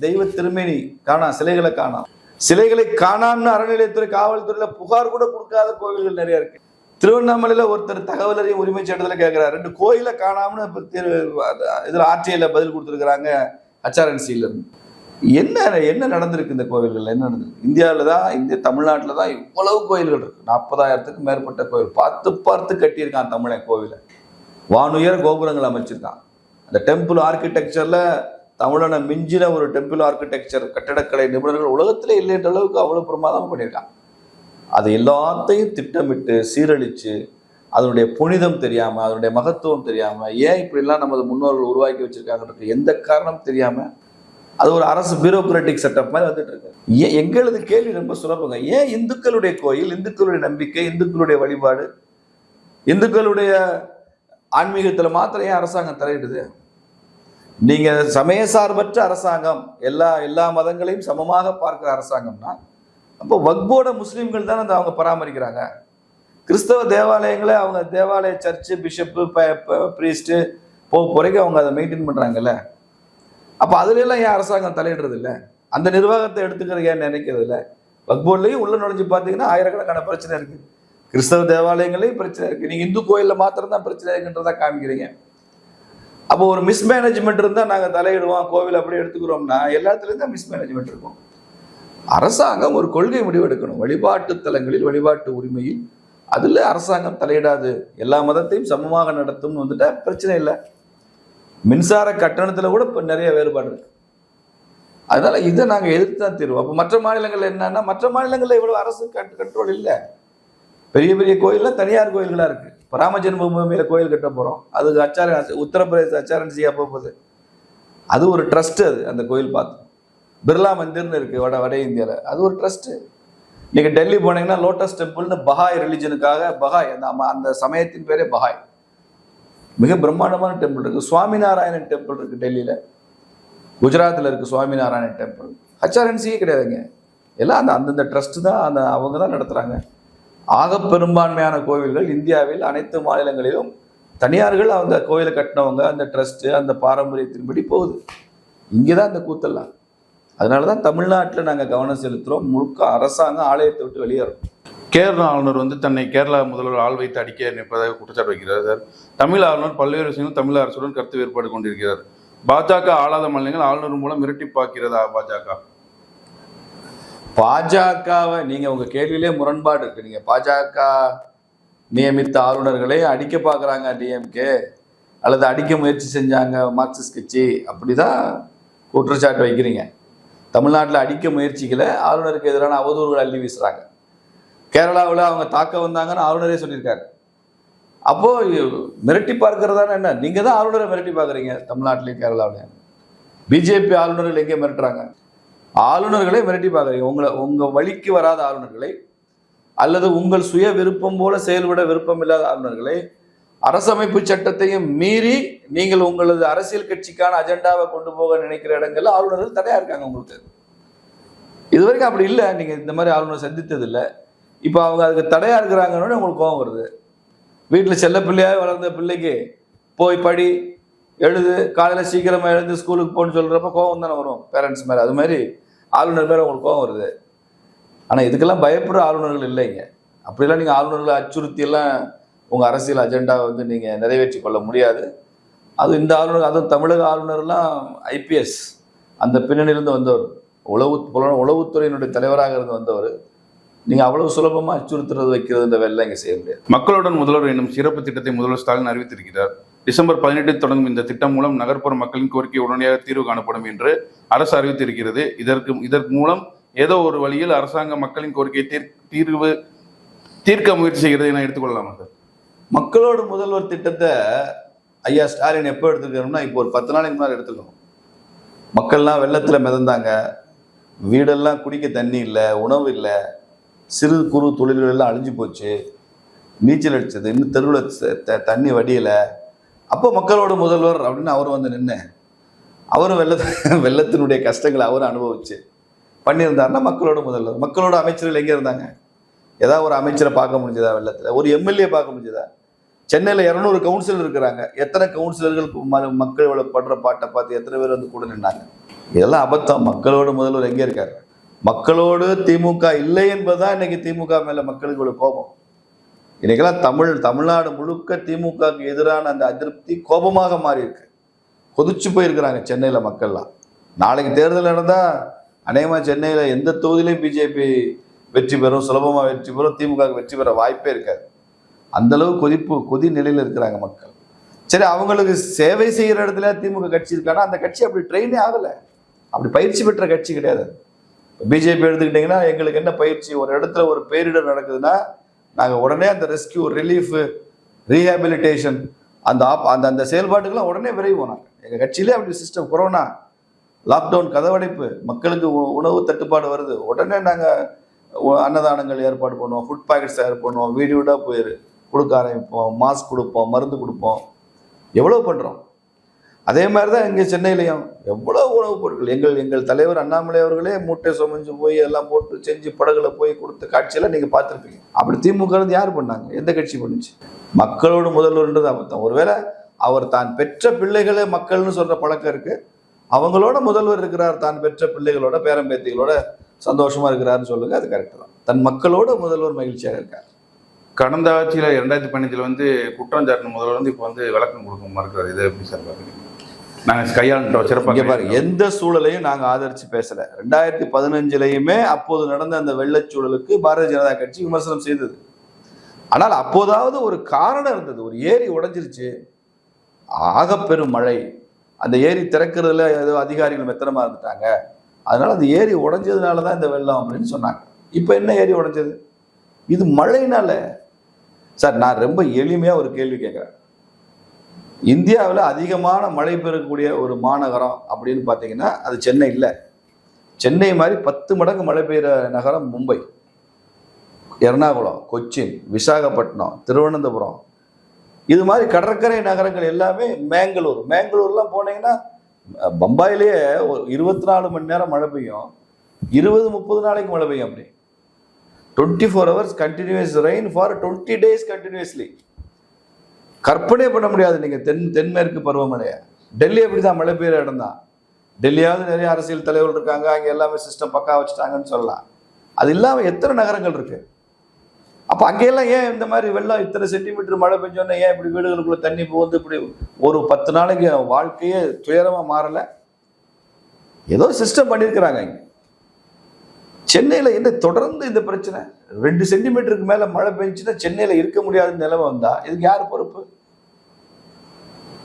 Speaker 1: தெய்வ திருமேனி காணாம் சிலைகளை காணோம் சிலைகளை காணாம்னு அறநிலையத்துறை காவல்துறையில் புகார் கூட கொடுக்காத கோவில்கள் நிறைய இருக்கு. திருவண்ணாமலையில் ஒருத்தர் தகவல் அறியும் உரிமை சட்டத்தில் கேட்குறாரு ரெண்டு கோயிலை காணாமல் இப்ப திரு அது- ஆர்டிஐல பதில் கொடுத்துருக்குறாங்க ஹச்ஆர்என்சில என்ன என்ன நடந்திருக்கு இந்த கோவில்களில்? என்ன நடந்திருக்கு? இந்தியாவில் தான் இந்திய தமிழ்நாட்டில் தான் இவ்வளவு கோயில்கள் இருக்கு. நாற்பதாயிரத்துக்கு மேற்பட்ட கோயில். பார்த்து பார்த்து கட்டியிருக்கான் தமிழன் கோவிலை. வானுயர கோபுரங்கள் அமைச்சிருக்கான். அந்த டெம்பிள் ஆர்கிடெக்சரில் தமிழனை மிஞ்சின ஒரு டெம்பிள் ஆர்கிடெக்சர் கட்டடக்கலை நிபுணர்கள் உலகத்தில் இல்லைன்ற அளவுக்கு அவ்வளோ பிரமாதம் பண்ணியிருக்கான். அது எல்லாத்தையும் திட்டமிட்டு சீரழித்து அதனுடைய புனிதம் தெரியாமல் அதனுடைய மகத்துவம் தெரியாமல் ஏன் இப்படிலாம் நமது முன்னோர்கள் உருவாக்கி வச்சுருக்காங்கன்றது எந்த காரணம் தெரியாமல் அது ஒரு அரசு பியூரோக்ராட்டிக் செட்டப் மாதிரி வந்துட்டு இருக்கு. ஏன் எங்களது கேள்வி ரொம்ப சுலபங்க. ஏன் இந்துக்களுடைய கோயில் இந்துக்களுடைய நம்பிக்கை இந்துக்களுடைய வழிபாடு இந்துக்களுடைய ஆன்மீகத்தில் மாத்திரம் ஏன் அரசாங்கம் தலையிடுது? நீங்கள் சமய சார்பற்ற அரசாங்கம் எல்லா எல்லா மதங்களையும் சமமாக பார்க்குற அரசாங்கம்னா அப்போ வக்போட முஸ்லீம்கள் தானே அந்த அவங்க பராமரிக்கிறாங்க? கிறிஸ்தவ தேவாலயங்களை அவங்க தேவாலய சர்ச்சு பிஷப்பு ப்ரீஸ்ட்டு போக வரைக்கும் அவங்க அதை மெயின்டைன் பண்ணுறாங்கல்ல அப்போ அதுலெல்லாம் ஏன் அரசாங்கம் தலையிடுறது இல்லை அந்த நிர்வாகத்தை எடுத்துக்கிறது ஏன் நினைக்கிறது இல்லை வக்போர்ட்லையும் உள்ள நுழைஞ்சு பார்த்தீங்கன்னா ஆயிரக்கணக்கான பிரச்சனை இருக்குது கிறிஸ்தவ தேவாலயங்களையும் பிரச்சனை இருக்குது நீங்கள் இந்து கோயிலில் மாத்திரம் தான் பிரச்சனை இருக்குன்றதா காமிக்கிறீங்க. அப்போ ஒரு மிஸ்மேனேஜ்மெண்ட் இருந்தால் நாங்கள் தலையிடுவோம் கோவில் அப்படியே எடுத்துக்கிறோம்னா எல்லாத்துலேயும் தான் மிஸ்மேனேஜ்மெண்ட் இருக்கும். அரசாங்கம் ஒரு கொள்கை முடிவு எடுக்கணும் வழிபாட்டு தலங்களில் வழிபாட்டு உரிமையில் அதில் அரசாங்கம் தலையிடாது. எல்லா மதத்தையும் சமமாக நடத்தும்னு வந்துட்டா பிரச்சனை இல்லை. மின்சார கட்டணத்தில் கூட இப்போ நிறைய வேறுபாடு இருக்கு. அதனால் இதை நாங்கள் எதிர்த்து தான் தீர்வோம். அப்போ மற்ற மாநிலங்களில் என்னன்னா மற்ற மாநிலங்களில் இவ்வளோ அரசு கண்ட்ரோல் இல்லை. பெரிய பெரிய கோயிலில் தனியார் கோயில்களாக இருக்குது இப்போ பராம ஜென்மபூமியில கோயில் கட்ட போகிறோம் அது அச்சார உத்தரப்பிரதேச அச்சாரன்சியா போகுது. அது ஒரு ட்ரஸ்ட் அது அந்த கோயில் பார்த்து. பிர்லா மந்திர்னு இருக்குது வட வட இந்தியாவில் அது ஒரு ட்ரஸ்ட்டு நீங்கள் டெல்லி போனீங்கன்னா லோட்டஸ் டெம்பிள்னு பஹாய் ரிலிஜனுக்காக பஹாய் அந்த அந்த சமயத்தின் பேரே பஹாய் மிக பிரம்மாண்டமான டெம்பிள் இருக்கு. சுவாமிநாராயணன் டெம்பிள் இருக்குது டெல்லியில். குஜராத்தில் இருக்கு சுவாமிநாராயணன் டெம்பிள் ஹச்ஆர்என்சியே கிடையாதுங்க எல்லாம் அந்த அந்தந்த ட்ரஸ்ட்டு தான் அந்த அவங்க தான் நடத்துகிறாங்க ஆக பெரும்பான்மையான கோவில்கள் இந்தியாவில் அனைத்து மாநிலங்களிலும் தனியார்கள் அந்த கோயிலை கட்டினவங்க அந்த ட்ரஸ்ட்டு அந்த பாரம்பரியத்தின்படி போகுது. இங்கே தான் அந்த கூத்தெல்லாம். அதனால தான் தமிழ்நாட்டில் நாங்கள் கவனம் செலுத்துகிறோம் முழுக்க அரசாங்கம் ஆலயத்தை விட்டு வெளியேறோம்
Speaker 2: கேரள ஆளுநர் வந்து தன்னை கேரளா முதல்வர் ஆள் வைத்து அடிக்க நிற்பதாக குற்றச்சாட்டு வைக்கிறார். சார் தமிழ் ஆளுநர் பல்வேறு விஷயங்கள் தமிழ் அரசுடன் கருத்து வேறுபாடு கொண்டிருக்கிறார். பாஜக ஆளாத மாநிலங்கள் ஆளுநர் மூலம் மிரட்டி பார்க்கிறதா பாஜக?
Speaker 1: பாஜகவை நீங்கள் உங்கள் கேள்வியிலே முரண்பாடு இருக்கு. நீங்கள் பாஜக நியமித்த ஆளுநர்களை அடிக்க பார்க்குறாங்க டிஎம்கே அல்லது அடிக்க முயற்சி செஞ்சாங்க மார்க்சிஸ்ட் கட்சி. அப்படிதான் குற்றச்சாட்டு வைக்கிறீங்க. தமிழ்நாட்டில் அடிக்க முயற்சிகளை ஆளுநருக்கு எதிரான அவதூறுகள் அள்ளி வீசுகிறாங்க கேரளாவில் அவங்க தாக்க வந்தாங்கன்னு ஆளுநரே சொல்லியிருக்காரு. அப்போது மிரட்டி பார்க்கறதான என்ன? நீங்கள் தான் ஆளுநரை மிரட்டி பார்க்குறீங்க தமிழ்நாட்டிலையும் கேரளாவிலையும். பிஜேபி ஆளுநர்கள் எங்கே மிரட்டுறாங்க? ஆளுநர்களை மிரட்டி பார்க்குறீங்க. உங்களை உங்கள் வழிக்கு வராத ஆளுநர்களை அல்லது உங்கள் சுய விருப்பம் போல செயல்பட விருப்பம் இல்லாத ஆளுநர்களை அரசமைப்பு சட்டத்தையும் மீறி நீங்கள் உங்களது அரசியல் கட்சிக்கான அஜெண்டாவை கொண்டு போக நினைக்கிற இடங்கள்ல ஆளுநர்கள் தடையா இருக்காங்க உங்களுக்கு. இது வரைக்கும் அப்படி இல்லை. நீங்க இந்த மாதிரி ஆளுநர் சந்தித்தது இல்லை இப்போ அவங்க அதுக்கு தடையா இருக்கிறாங்கன்னு உங்களுக்கு கோவம் வருது. வீட்டில் செல்ல பிள்ளையாக வளர்ந்த பிள்ளைக்கு போய் படி எழுது காலையில் சீக்கிரமாக எழுந்து ஸ்கூலுக்கு போகணும்னு சொல்கிறப்ப கோவம் தானே வரும் பேரண்ட்ஸ் மேலே. அது மாதிரி ஆளுநர் மேலே உங்களுக்கு கோவம் வருது. ஆனால் இதுக்கெல்லாம் பயப்படுற ஆளுநர்கள் இல்லைங்க. அப்படிலாம் நீங்கள் ஆளுநர்களை அச்சுறுத்தி எல்லாம் உங்கள் அரசியல் அஜெண்டா வந்து நீங்கள் நிறைவேற்றி கொள்ள முடியாது. அது இந்த ஆளுநர் அதுவும் தமிழக ஆளுநர்லாம் ஐபிஎஸ் அந்த பின்னணியிலிருந்து வந்தவர். உளவு புல- உளவுத்துறையினுடைய தலைவராக இருந்து வந்தவர். நீங்கள் அவ்வளவு சுலபமாக அச்சுறுத்துறது வைக்கிறது இந்த வேலை இங்கே செய்ய முடியாது.
Speaker 2: மக்களுடன் முதல்வர் என்னும் சிறப்பு திட்டத்தை முதல்வர் ஸ்டாலின் அறிவித்திருக்கிறார். டிசம்பர் பதினெட்டில் தொடங்கும் இந்த திட்டம் மூலம் நகர்ப்புற மக்களின் கோரிக்கை உடனடியாக தீர்வு காணப்படும் என்று அரசு அறிவித்திருக்கிறது. இதற்கு இதற்கு மூலம் ஏதோ ஒரு வழியில் அரசாங்கம் மக்களின் கோரிக்கையை தீர் தீர்வு தீர்க்க முயற்சி செய்கிறது என எடுத்துக்கொள்ளலாமா சார்?
Speaker 1: மக்களோட முதல்வர் திட்டத்தை ஐயா ஸ்டாலின் எப்போ எடுத்துக்கணும்னா இப்போ ஒரு பத்து நாளைக்கு முன்னாடி எடுத்துக்கணும் மக்கள்லாம் வெள்ளத்தில் மிதந்தாங்க. வீடெல்லாம் குடிக்க தண்ணி இல்லை உணவு இல்லை. சிறு குறு தொழில்கள் எல்லாம் அழிஞ்சு போச்சு. நீச்சல் அடித்தது இன்னும் தெருவில் தண்ணி வடியலை. அப்போ மக்களோட முதல்வர் அப்படின்னு அவர் வந்து நின்று அவரும் வெள்ள வெள்ளத்தினுடைய கஷ்டங்களை அவரும் அனுபவிச்சு பண்ணியிருந்தாருன்னா மக்களோட முதல்வர். மக்களோட அமைச்சர்கள் எங்கே இருந்தாங்க? ஏதாவது ஒரு அமைச்சரை பார்க்க முடிஞ்சதா வெள்ளத்தில்? ஒரு எம்எல்ஏ பார்க்க முடிஞ்சதா? சென்னையில் இரநூறு கவுன்சிலர் இருக்கிறாங்க. எத்தனை கவுன்சிலர்கள் மக்கள் இவ்வளோ படுற பாட்டை பார்த்து எத்தனை பேர் வந்து கூட நின்னாங்க? இதெல்லாம் அபத்தம். மக்களோட முதல்வர் எங்கே இருக்காரு? மக்களோடு திமுக இல்லை என்பதுதான் இன்னைக்கு திமுக மேலே மக்களுக்கு இவ்வளோ கோபம். இன்னைக்கெல்லாம் தமிழ் தமிழ்நாடு முழுக்க திமுகவுக்கு எதிரான அந்த அதிருப்தி கோபமாக மாறி இருக்கு கொதிச்சு போயிருக்கிறாங்க சென்னையில் மக்கள்லாம். நாளைக்கு தேர்தல் நடந்தால் அநேகமாக சென்னையில் எந்த தொகுதியிலையும் பிஜேபி வெற்றி பெறும் சுலபமாக வெற்றி பெறும் திமுக வெற்றி பெற வாய்ப்பே இருக்காது. அந்த அளவு கொதிப்பு கொதி நிலையில் இருக்கிறாங்க மக்கள். சரி அவங்களுக்கு சேவை செய்கிற இடத்துல திமுக கட்சி இருக்கானா? அந்த கட்சி அப்படி ட்ரெயினே ஆகலை. அப்படி பயிற்சி பெற்ற கட்சி கிடையாது. பிஜேபி எடுத்துக்கிட்டிங்கன்னா எங்களுக்கு என்ன பயிற்சி? ஒரு இடத்துல ஒரு பேரிடர் நடக்குதுன்னா நாங்கள் உடனே அந்த ரெஸ்கியூ ரிலீஃப் ரீஹாபிலிட்டேஷன் அந்த ஆப் அந்த அந்த செயல்பாட்டுக்கெல்லாம் உடனே விரைவோம் நாங்கள் எங்கள் கட்சியிலே அப்படி சிஸ்டம் கொரோனா லாக்டவுன் கதவடைப்பு மக்களுக்கு உ- உணவு தட்டுப்பாடு வருது. உடனே நாங்கள் அன்னதானங்கள் ஏற்பாடு பண்ணுவோம் ஃபுட் பேக்கெட்ஸ் தயார் பண்ணுவோம் வீடு வீடாக போயிரு. கொடுக்க ஆரம்பிப்போம் மாஸ்க் கொடுப்போம் மருந்து கொடுப்போம். எவ்வளோ பண்ணுறோம் அதே மாதிரி தான் இங்கே சென்னையிலையும். எவ்வளோ உணவுப் பொருட்கள்? எங்கள் எங்கள் தலைவர் அண்ணாமலை அவர்களே மூட்டை சுமஞ்சு போய் எல்லாம் போட்டு செஞ்சு படகுல போய் கொடுத்த காட்சியெல்லாம் நீங்கள் பார்த்துருப்பீங்க. அப்படி திமுக இருந்து யார் பண்ணாங்க? எந்த கட்சி பண்ணுச்சு? மக்களோட முதல்வர்ன்றது அபத்தம். ஒருவேளை அவர் தான் பெற்ற பிள்ளைகளே மக்கள்னு சொல்கிற பழக்கம் இருக்குது அவங்களோட முதல்வர் இருக்கிறார் தான் பெற்ற பிள்ளைகளோட பேரம்பேத்திகளோட சந்தோஷமா இருக்கிறாருன்னு சொல்லுங்க அது கரெக்ட் தான். தன் மக்களோட முதல்வர் மகிழ்ச்சியாக இருக்கார்.
Speaker 2: கடந்த ஆட்சியில் இரண்டாயிரத்தி பதினஞ்சில் வந்து குற்றம் சாட்டின முதல்வர் வந்து இப்போ வந்து விளக்கம் கொடுக்க மறுக்கிறார். இதை எப்படி சார் பார்க்குறீங்க? நாங்கள்
Speaker 1: இங்க
Speaker 2: சிறப்பாக
Speaker 1: பாருங்க எந்த சூழலையும் நாங்க ஆதரிச்சு பேசல. ரெண்டாயிரத்தி பதினஞ்சுலயுமே அப்போது நடந்த அந்த வெள்ளச் சூழலுக்கு பாரதிய ஜனதா கட்சி விமர்சனம் செய்தது. ஆனால் அப்போதாவது ஒரு காரணம் இருந்தது. ஒரு ஏரி உடைஞ்சிருச்சு. ஆகப்பெரும் மழை. அந்த ஏரி திறக்கிறதுல ஏதோ அதிகாரிகள் மெத்தனமா இருந்துட்டாங்க. அதனால் அந்த ஏரி உடஞ்சதுனால தான் இந்த வெள்ளம் அப்படின்னு சொன்னாங்க. இப்போ என்ன ஏரி உடஞ்சது? இது மழையினால. சார் நான் ரொம்ப எளிமையாக ஒரு கேள்வி கேட்குறேன். இந்தியாவில் அதிகமான மழை பெறக்கூடிய ஒரு மாநகரம் அப்படின்னு பார்த்தீங்கன்னா அது சென்னை இல்லை. சென்னை மாதிரி பத்து மடங்கு மழை பெய்கிற நகரம் மும்பை. எர்ணாகுளம் கொச்சின் விசாகப்பட்டினம் திருவனந்தபுரம். இது மாதிரி கடற்கரை நகரங்கள் எல்லாமே மேங்களூர். மேங்களூர்லாம் போனீங்கன்னா பம்பாயிலேயே ஒரு இருபத்தி நாலு மணி நேரம் மழை பெய்யும். இருபது முப்பது நாளைக்கு மழை பெய்யும் அப்படி. Twenty four hours continuous rain for twenty days continuously கற்பனை பண்ண முடியாது நீங்கள் தென் தென்மேற்கு பருவமழையை. டெல்லி அப்படி தான் மழை பெய்யுற இடம் தான் டெல்லியாவது நிறைய அரசியல் தலைவர்கள் இருக்காங்க அங்கே எல்லாமே சிஸ்டம் பக்கா வச்சுட்டாங்கன்னு சொல்லலாம். அது இல்லாமல் எத்தனை நகரங்கள் இருக்குது அப்போ அங்கெல்லாம் ஏன் இந்த மாதிரி வெள்ளம் இத்தனை சென்டிமீட்டர் மழை பெஞ்சோன்னே ஏன் இப்படி வீடுகளுக்குள்ள தண்ணி போகுது இப்படி ஒரு பத்து நாளைக்கு வாழ்க்கையே துயரமா மாறல? ஏதோ சிஸ்டம் பண்ணியிருக்கிறாங்க இங்க. சென்னையில என்ன தொடர்ந்து இந்த பிரச்சனை? ரெண்டு சென்டிமீட்டருக்கு மேல மழை பெஞ்சுன்னா சென்னையில இருக்க முடியாத நிலைமை வந்தா இதுக்கு யார் பொறுப்பு?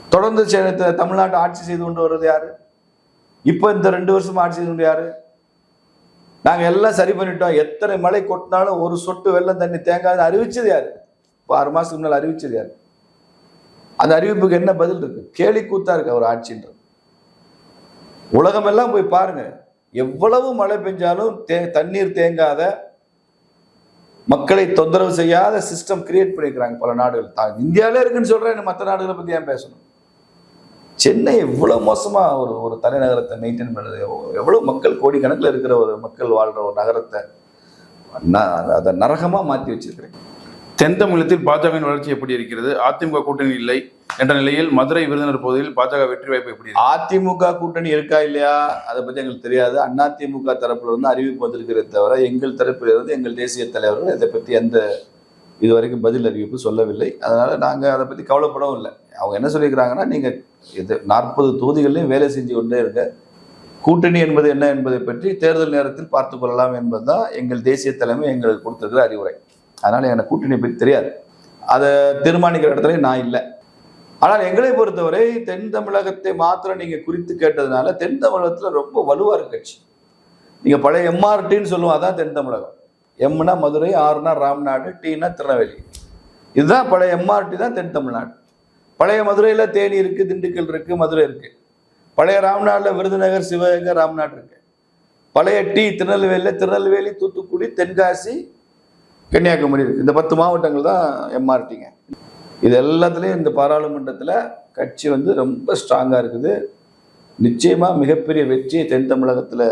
Speaker 1: தொடர்ந்து செ- த- தமிழ்நாட்டை ஆட்சி செய்து கொண்டு வர்றது யாரு? இப்போ இந்த ரெண்டு வருஷமா ஆட்சி செய்து கொண்டு யாரு? நாங்கள் எல்லாம் சரி பண்ணிட்டோம். எத்தனை மழை கொட்டினாலும் ஒரு சொட்டு வெள்ளம் தண்ணி தேங்காது அறிவிச்சது யார்? இப்போ ஆறு மாதத்துக்கு முன்னால் அறிவிச்சது யார்? அந்த அறிவிப்புக்கு என்ன பதில் இருக்கு? கேலி கூத்தா இருக்கு அவர் ஆட்சின்ற உலகமெல்லாம் போய் பாருங்க. எவ்வளவு மழை பெஞ்சாலும் தே தண்ணீர் தேங்காத மக்களை தொந்தரவு செய்யாத சிஸ்டம் கிரியேட் பண்ணியிருக்கிறாங்க பல நாடுகள். தான் இந்தியாவிலே இருக்குன்னு சொல்றேன். மற்ற நாடுகளை பத்தி ஏன் பேசணும்? சென்னை இவ்வளோ மோசமாக ஒரு ஒரு தலைநகரத்தை மெயின்டைன் பண்ணுறது எவ்வளோ மக்கள் கோடிக்கணக்கில் இருக்கிற ஒரு மக்கள் வாழ்கிற ஒரு நகரத்தை அதை நரகமாக மாற்றி வச்சிருக்கிறேன்.
Speaker 2: தென் தமிழகத்தில் பாஜகவின் வளர்ச்சி எப்படி இருக்கிறது? அதிமுக கூட்டணி இல்லை என்ற நிலையில் மதுரை விருதுநகர் பகுதியில் பாஜக வெற்றி வாய்ப்பு எப்படி
Speaker 1: அதிமுக கூட்டணி இருக்கா இல்லையா? அதை பற்றி எங்களுக்கு தெரியாது. அதிமுக தரப்புல இருந்து அறிவிப்பு வந்திருக்கிறத தவிர எங்கள் தரப்பில் இருந்து எங்கள் தேசிய தலைவர்கள் இதை பற்றி எந்த இது வரைக்கும் பதில் அறிவிப்பு சொல்லவில்லை. அதனால நாங்கள் அதை பற்றி கவலைப்படவும் இல்லை. அவங்க என்ன சொல்லியிருக்கிறாங்கன்னா நீங்கள் இது நாற்பது தொகுதிகளையும் வேலை செஞ்சு கொண்டே இருக்க. கூட்டணி என்பது என்ன என்பதை பற்றி தேர்தல் நேரத்தில் பார்த்து கொள்ளலாம் என்பதுதான் எங்கள் தேசிய தலைமை எங்களுக்கு கொடுத்துருக்கிற அறிவுரை. அதனால் எனக்கு கூட்டணி பற்றி தெரியாது. அதை தீர்மானிக்கிற இடத்துல நான் இல்லை. ஆனால் எங்களை பொறுத்தவரை தென் தமிழகத்தை மாத்திரம் நீங்கள் குறித்து கேட்டதுனால தென் தமிழகத்தில் ரொம்ப வலுவாக இருக்கு கட்சி. நீங்கள் பழைய எம்ஆர்டின்னு சொல்லுவோம் அதான் தென் தமிழகம். எம்னா மதுரை ஆறுனா ராம்நாடு டீனா திருநெல்வேலி. இதுதான் பழைய எம்ஆர்டி தான் தென் தமிழ்நாடு. பழைய மதுரையில் தேனி இருக்குது திண்டுக்கல் இருக்குது மதுரை இருக்குது பழைய ராம்நாட்டில் விருதுநகர் சிவகங்கை ராம்நாடு இருக்கு. பழைய டி திருநெல்வேலியில் திருநெல்வேலி தூத்துக்குடி தென்காசி கன்னியாகுமரி இருக்குது இந்த பத்து மாவட்டங்கள் தான் எம்ஆர்டிங்க. இது எல்லாத்துலேயும் இந்த பாராளுமன்றத்தில் கட்சி வந்து ரொம்ப ஸ்ட்ராங்காக இருக்குது. நிச்சயமாக மிகப்பெரிய வெற்றியை தென் தமிழகத்தில்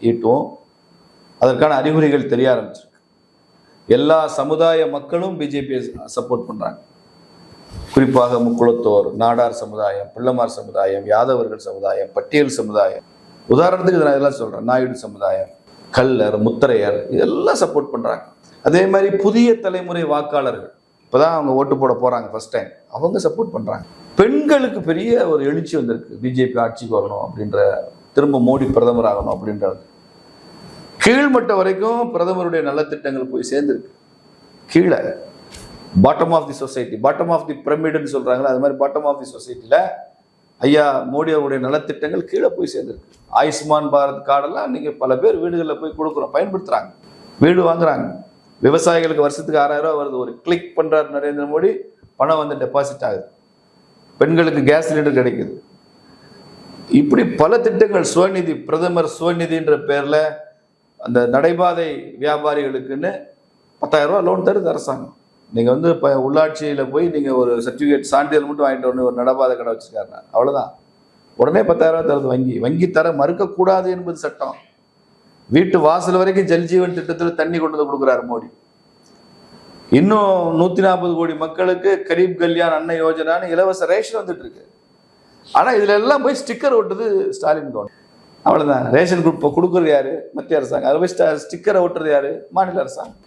Speaker 1: ஈட்டுவோம். அதற்கான அறிகுறிகள் தெரிய ஆரம்பிச்சிருக்கு. எல்லா சமுதாய மக்களும் பிஜேபியை சப்போர்ட் பண்ணுறாங்க குறிப்பாக முக்குளத்தோர் நாடார் சமுதாயம் பிள்ளமார் சமுதாயம் யாதவர்கள் சமுதாயம் பட்டியல் சமுதாயம். உதாரணத்துக்கு நான் இதெல்லாம் சொல்கிறேன் நாயுடு சமுதாயம் கல்லர் முத்தரையர் இதெல்லாம் சப்போர்ட் பண்ணுறாங்க அதே மாதிரி புதிய தலைமுறை வாக்காளர்கள். இப்போதான் அவங்க ஓட்டு போட போகிறாங்க ஃபர்ஸ்ட் டைம் அவங்க சப்போர்ட் பண்ணுறாங்க பெண்களுக்கு பெரிய ஒரு எழுச்சி வந்திருக்கு. பிஜேபி ஆட்சிக்கு வரணும் அப்படின்ற திரும்ப மோடி பிரதமர் ஆகணும் அப்படின்றது. கீழ்மட்ட வரைக்கும் பிரதமருடைய நலத்திட்டங்கள் போய் சேர்ந்துருக்கு. கீழே bottom of the society bottom of the பிரமிடுன்னு சொல்கிறாங்களே அது மாதிரி பாட்டம் ஆஃப் தி சொசைட்டியில் ஐயா மோடி அவருடைய நலத்திட்டங்கள் கீழே போய் சேர்ந்துருக்கு. ஆயுஷ்மான் பாரத் கார்டெல்லாம் இன்றைக்கி பல பேர் வீடுகளில் போய் கொடுக்குறோம் பயன்படுத்துகிறாங்க வீடு வாங்குறாங்க. விவசாயிகளுக்கு வருஷத்துக்கு ஆறாயிரம் வருது. ஒரு கிளிக் பண்ணுறாரு நரேந்திர மோடி பணம் வந்து டெபாசிட் ஆகுது. பெண்களுக்கு கேஸ் சிலிண்டர் கிடைக்குது. இப்படி பல திட்டங்கள் சுவநிதி பிரதமர் சுவநிதின்ற பேரில் அந்த நடைபாதை வியாபாரிகளுக்குன்னு பத்தாயிரம் லோன் தருது அரசாங்கம். நீங்கள் வந்து இப்போ உள்ளாட்சியில் போய் நீங்கள் ஒரு சர்டிஃபிகேட் சான்றிதழ் மட்டும் வாங்கிட்டு வரணும் ஒரு நடப்பாத கடை வச்சுருக்காருனா அவ்வளோதான் உடனே பத்தாயிரம் ரூபாய் தருது வங்கி. வங்கி தர மறுக்கக்கூடாது என்பது சட்டம். வீட்டு வாசல் வரைக்கும் ஜல்ஜீவன் திட்டத்தில் தண்ணி கொண்டு வந்து கொடுக்குறாரு மோடி. இன்னும் நூற்றி நாற்பது கோடி மக்களுக்கு கரீப் கல்யாண் அன்ன யோஜனான்னு இலவச ரேஷன் வந்துட்டு இருக்கு. ஆனால் இதில் எல்லாம் போய் ஸ்டிக்கர் ஒட்டுது ஸ்டாலின் கவர்மெண்ட் அவ்வளோதான் ரேஷன் கொடுப்ப கொடுக்குறது யார்? மத்திய அரசாங்கம். அதை போய் ஸ்டிக்கரை ஒட்டுறது யார்? மாநில அரசாங்கம்.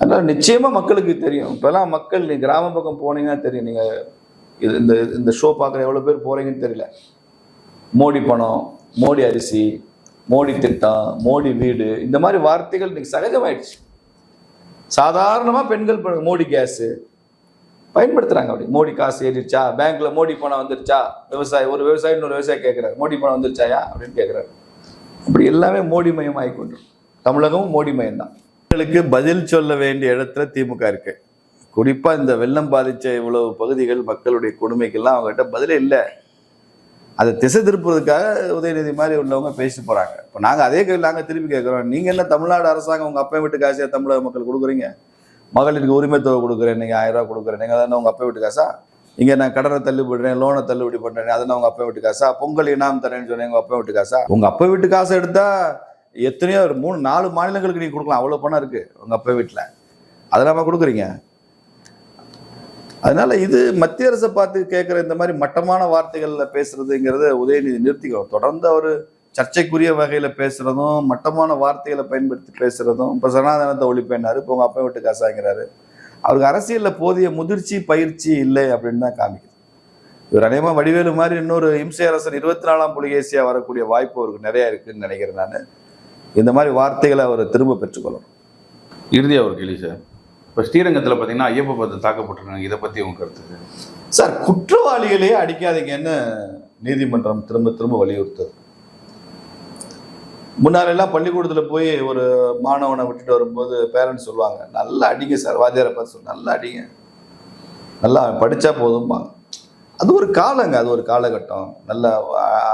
Speaker 1: அதனால் நிச்சயமாக மக்களுக்கு தெரியும். இப்போல்லாம் மக்கள் நீ கிராம பக்கம் போனீங்கன்னா தெரியும். நீங்கள் இது இந்த இந்த ஷோ பார்க்குற எவ்வளோ பேர் போகிறீங்கன்னு தெரியல. மோடி பணம் மோடி அரிசி மோடி திட்டம் மோடி வீடு இந்த மாதிரி வார்த்தைகள் இன்னைக்கு சகஜமாயிடுச்சு. சாதாரணமாக பெண்கள் மோடி கேஸு பயன்படுத்துகிறாங்க அப்படி. மோடி காசு ஏறிடுச்சா? பேங்க்கில் மோடி பணம் வந்துருச்சா? விவசாயி ஒரு விவசாயி இன்னொரு விவசாயி கேட்குறாரு மோடி பணம் வந்துருச்சாயா? அப்படின்னு கேட்குறாரு அப்படி எல்லாமே மோடி மயம் ஆகிக்கொண்டு தமிழகமும் மோடி மயம் தான் மக்களுக்கு பதில் சொல்ல வேண்டிய இடத்துல திமுக இருக்கு. குறிப்பா இந்த வெள்ளம் பாதிச்ச இவ்வளவு பகுதிகள் மக்களுடைய கொடுமைக்கெல்லாம் அவங்ககிட்ட பதிலே இல்லை. அதை திசை திருப்புறதுக்காக உதயநிதி மாதிரி உள்ளவங்க பேசிட்டு போறாங்க. இப்போ நாங்கள் அதே கேள்வி நாங்கள் திருப்பி கேட்குறோம். நீங்க என்ன தமிழ்நாடு அரசாங்கம் உங்க அப்பா வீட்டு காசையா தமிழக மக்கள் கொடுக்குறீங்க? மகளிருக்கு உரிமை தொகை கொடுக்குறேன் நீங்க ஆயிரம் ரூபாய் கொடுக்குறேன். நீங்க அதான் உங்க அப்பா வீட்டு காசா? இங்க நான் கடனை தள்ளுபடுறேன் லோனை தள்ளுபடி பண்றேன். நான் உங்க அப்பா வீட்டு காசா? பொங்கல் இனாம் தரேன்னு சொன்னேன் உங்க அப்பா வீட்டு காசா? உங்க அப்பா வீட்டு காசை எடுத்தா எத்தனையோ ஒரு மூணு நாலு மாநிலங்களுக்கு நீங்கள் கொடுக்கலாம். அவ்வளோ பணம் இருக்குது உங்கள் அப்பா வீட்டில் அதெல்லாமா கொடுக்குறீங்க? அதனால் இது மத்திய அரசை பார்த்து கேட்குற இந்த மாதிரி மட்டமான வார்த்தைகளில் பேசுகிறதுங்கிறத உதயநிதி நிறுத்திக்கிறோம் தொடர்ந்து அவர் சர்ச்சைக்குரிய வகையில் பேசுகிறதும் மட்டமான வார்த்தைகளை பயன்படுத்தி பேசுகிறதும் இப்போ சனாதனத்தை ஒழிப்பேனாரு இப்போ உங்கள் அப்பா வீட்டு காசாங்கிறாரு. அவருக்கு அரசியலில் போதிய முதிர்ச்சி பயிற்சி இல்லை அப்படின்னு தான் காமிக்குது. இவர் அநேகமாக வடிவேலு மாதிரி இன்னொரு இம்சை அரசர் இருபத்தி நாலாம் புலிகேசியாக வரக்கூடிய வாய்ப்பு அவருக்கு நிறையா இருக்குதுன்னு நினைக்கிறேன் நான். இந்த மாதிரி வார்த்தைகளை அவர் திரும்ப பெற்றுக்கொள்ளணும்.
Speaker 2: இறுதியாக ஒரு கேள்வி சார் இப்போ ஸ்ரீரங்கத்தில் பார்த்தீங்கன்னா ஐயப்ப பத்து தாக்கப்பட்டிருக்காங்க. இதை பற்றி உங்க கருத்து? சார்
Speaker 1: குற்றவாளிகளையே அடிக்காதீங்கன்னு நீதிமன்றம் திரும்ப திரும்ப வலியுறுத்துது. முன்னாலெல்லாம் பள்ளிக்கூடத்தில் போய் ஒரு மாணவனை விட்டுட்டு வரும்போது பேரண்ட்ஸ் சொல்லுவாங்க நல்லா அடிங்க சார் வாத்தியாரை பார்த்து சொல்லு நல்லா அடிங்க. நல்லா படித்தா போதும்பாங்க. அது ஒரு காலங்க அது ஒரு காலகட்டம். நல்லா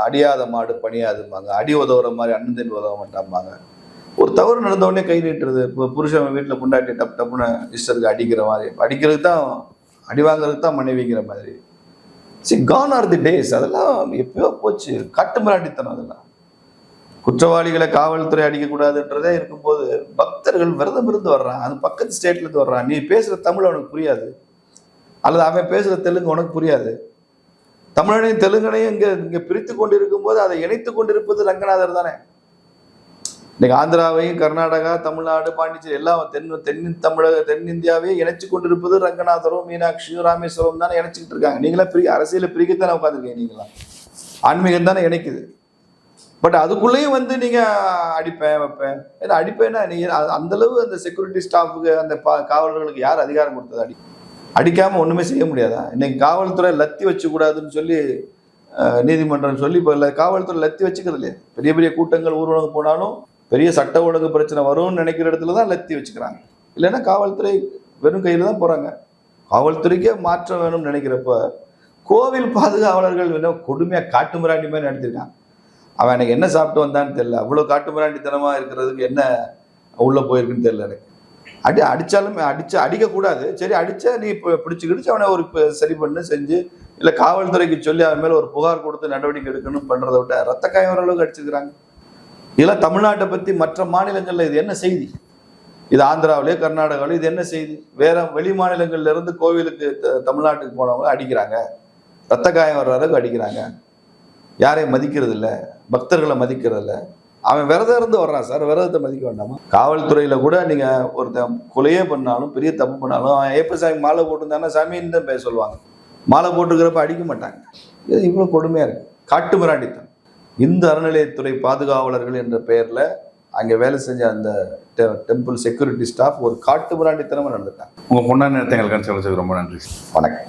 Speaker 1: அடியாத மாடு பணியாதும்பாங்க. அடி உதவுற மாதிரி அண்ணன் உதவ மாட்டாம்பாங்க. ஒரு தவறு நடந்தவொடனே கை நீட்டுறது இப்போ புருஷன் வீட்டில் பொண்டாட்டி டப் டப்புன்னு இஷ்டத்துக்கு அடிக்கிற மாதிரி அடிக்கிறதுக்கு தான் அடி வாங்குறதுக்கு தான் மனைவிங்கிற மாதிரி. சி கான் ஆர் தி டேஸ் அதெல்லாம் எப்பயோ போச்சு. காட்டு மிராண்டித்தனம் அதெல்லாம். குற்றவாளிகளை காவல்துறை அடிக்கக்கூடாதுன்றதே இருக்கும்போது பக்தர்கள் விரதம் இருந்து வர்றான். அது பக்கத்து ஸ்டேட்லேருந்து வர்றான். நீ பேசுகிற தமிழ் அவனுக்கு புரியாது. அல்லது அவன் பேசுகிற தெலுங்கு உனக்கு புரியாது. தமிழனையும் தெலுங்கனையும் இங்க இங்க பிரித்து கொண்டிருக்கும் போது அதை இணைத்து கொண்டிருப்பது ரங்கநாதர் தானே? இன்னைக்கு ஆந்திராவையும் கர்நாடகா தமிழ்நாடு பாண்டிச்சேரி எல்லாம் தென் தென் தமிழக தென்னிந்தியாவையும் இணைச்சு கொண்டிருப்பது ரங்கநாதரும் மீனாட்சியும் ராமேஸ்வரம் தானே இணைச்சிக்கிட்டு இருக்காங்க. நீங்களா பிரி அரசியல பிரிக்கத்தானே உட்காந்துருக்கீங்க நீங்களாம். ஆன்மீகம் தானே இணைக்குது. பட் அதுக்குள்ளேயும் வந்து நீங்க அடிப்பேன் வைப்பேன் ஏன்னா அடிப்பேன்னா நீங்க அ- அந்த அளவு அந்த செக்யூரிட்டி ஸ்டாஃபுக்கு அந்த பா- காவலர்களுக்கு யார் அதிகாரம் கொடுத்தது அடி அடிக்காம ஒண்ணுமே செய்ய முடியாதா? இன்னைக்கு காவல்துறை லத்தி வச்சு கூடாதுன்னு சொல்லி நீதிமன்றம் சொல்லி இப்போ இல்லை காவல்துறை லத்தி வச்சுக்கிறது இல்லையா? பெரிய பெரிய கூட்டங்கள் ஊர்வலம் போனாலும் பெரிய சட்ட ஒழுங்கு பிரச்சனை வரும்னு நினைக்கிற இடத்துல தான் லத்தி வச்சுக்கிறாங்க. இல்லைன்னா காவல்துறை வெறும் கையில் தான் போறாங்க. காவல்துறைக்கே மாற்றம் வேணும்னு நினைக்கிறப்ப கோவில் பாதுகாவலர்கள் என்ன கொடுமையாக காட்டு மிராண்டி மாதிரி நடத்திருக்கான் அவன் எனக்கு என்ன சாப்பிட்டு வந்தான்னு தெரியல. அவ்வளோ காட்டு மிராண்டித்தனமாக இருக்கிறதுக்கு என்ன உள்ளே போயிருக்குன்னு தெரியல எனக்கு. அடி அடித்தாலும் அடிச்சு அடிக்கக்கூடாது. சரி அடிச்சா நீ இப்போ பிடிச்சி கிடிச்சு அவனை ஒரு சரி பண்ணு செஞ்சு. இல்லை காவல்துறைக்கு சொல்லி அவன் மேலே ஒரு புகார் கொடுத்து நடவடிக்கை எடுக்கணும் பண்ணுறத விட ரத்த காயம் வர அளவுக்கு அடிச்சிருக்கிறாங்க. இதெல்லாம் தமிழ்நாட்டை பற்றி மற்ற மாநிலங்களில் இது என்ன செய்தி? இது ஆந்திராவிலேயோ கர்நாடகாவிலேயோ இது என்ன செய்தி? வேற வெளி மாநிலங்கள்ல இருந்து கோவிலுக்கு த- தமிழ்நாட்டுக்கு போனவங்க அடிக்கிறாங்க. ரத்த காயம் வர்ற அளவுக்கு அடிக்கிறாங்க. யாரையும் மதிக்கிறது இல்லை பக்தர்களை மதிக்கிறது அவன் விரதம் இருந்து வர்றான் சார். விரதத்தை மதிக்க வேண்டாமா? காவல்துறையில கூட நீங்க ஒருத்தன் கொலையே பண்ணாலும் பெரிய தப்பு பண்ணாலும் அவன் ஏப்ப சாமி மாலை போட்டிருந்தானா சாமின்னு தான் பேச சொல்லுவாங்க. மாலை போட்டுக்கிறப்ப அடிக்க மாட்டாங்க. இது இவ்வளவு கொடுமையா இருக்கு. காட்டு மிராண்டித்தனம். இந்த அறநிலையத்துறை பாதுகாவலர்கள் என்ற பெயர்ல அங்க வேலை செஞ்ச அந்த டெம்பிள் செக்யூரிட்டி ஸ்டாஃப் ஒரு காட்டு மிராண்டித்தனமா நடந்துட்டாங்க.
Speaker 2: உங்க பொண்ணான நேரத்தை எங்களுக்கு அனுப்பிச்சு ரொம்ப நன்றி.
Speaker 1: வணக்கம்.